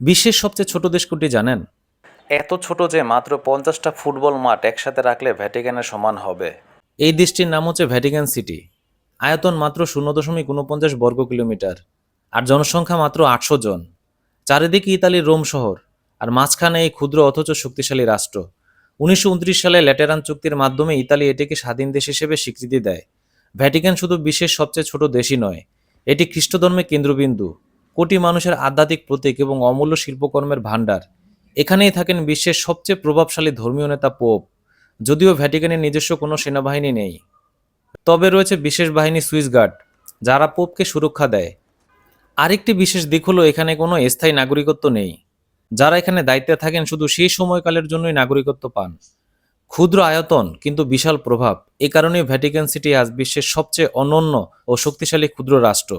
বিশ্বের সবচেয়ে ছোট দেশ কোনটি জানেন? এত ছোট যে মাত্র পঞ্চাশটা ফুটবল মাঠ একসাথে রাখলে ভ্যাটিকানের সমান হবে। এই দেশটির নাম হচ্ছে ভ্যাটিকান সিটি। আয়তন মাত্র শূন্য দশমিক উনপঞ্চাশ বর্গ কিলোমিটার আর জনসংখ্যা মাত্র আটশো জন। চারিদিকে ইতালির রোম শহর আর মাঝখানে এই ক্ষুদ্র অথচ শক্তিশালী রাষ্ট্র। উনিশশো উনত্রিশ সালে ল্যাটেরান চুক্তির মাধ্যমে ইতালি এটিকে স্বাধীন দেশ হিসেবে স্বীকৃতি দেয়। ভ্যাটিকান শুধু বিশ্বের সবচেয়ে ছোট দেশই নয় এটি খ্রিস্টধর্মের কেন্দ্রবিন্দু। কোটি মানুষের আধ্যাত্মিক প্রতীক এবং অমূল্য শিল্পকর্মের ভাণ্ডার। এখানেই থাকেন বিশ্বের সবচেয়ে প্রভাবশালী ধর্মীয় নেতা পোপ, যদিও ভ্যাটিকানের নিজস্ব কোনো সেনাবাহিনী নেই। তবে রয়েছে বিশেষ বাহিনী সুইস গার্ড, যারা পোপকে সুরক্ষা দেয়। আরেকটি বিশেষ দিক হলো, এখানে কোনো স্থায়ী নাগরিকত্ব নেই। যারা এখানে দায়িত্বে থাকেন শুধু সেই সময়কালের জন্যই নাগরিকত্ব পান। ক্ষুদ্র আয়তন, কিন্তু বিশাল প্রভাব। এ কারণেই ভ্যাটিকান সিটি আজ বিশ্বের সবচেয়ে অনন্য ও শক্তিশালী ক্ষুদ্র রাষ্ট্র।